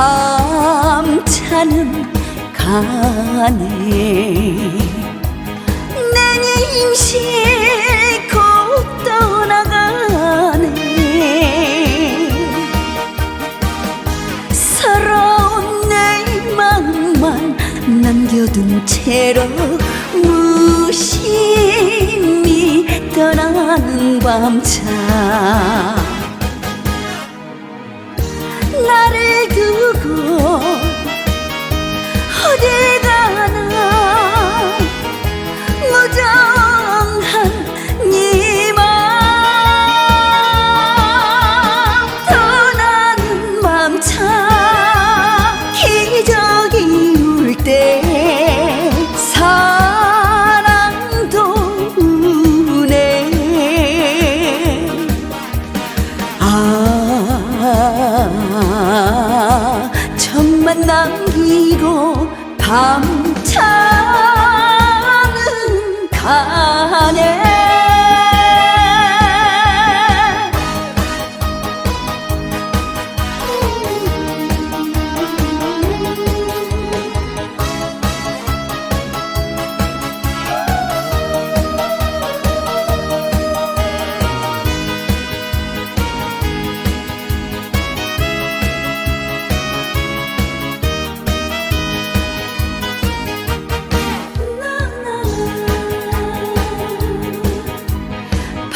밤차는 가네 내 임신 곧 떠나가네 서러운 내 마음만 남겨둔 채로 무심히 떠나는 밤차. 나를 두 아 천만 남기고 밤차는 가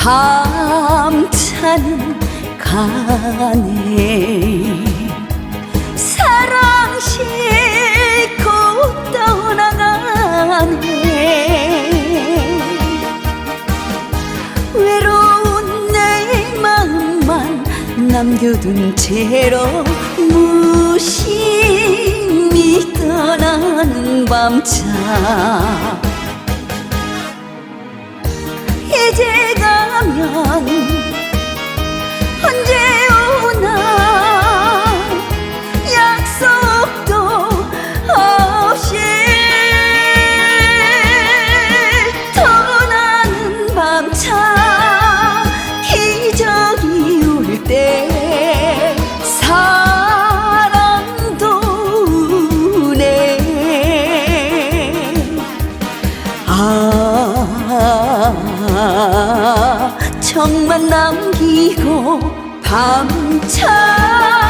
밤차는 가네 사랑 싣고 떠나가네. 외로운 내 마음만 남겨둔 채로 무심히 떠나는 밤차 이제 가면 정만 남기고 가네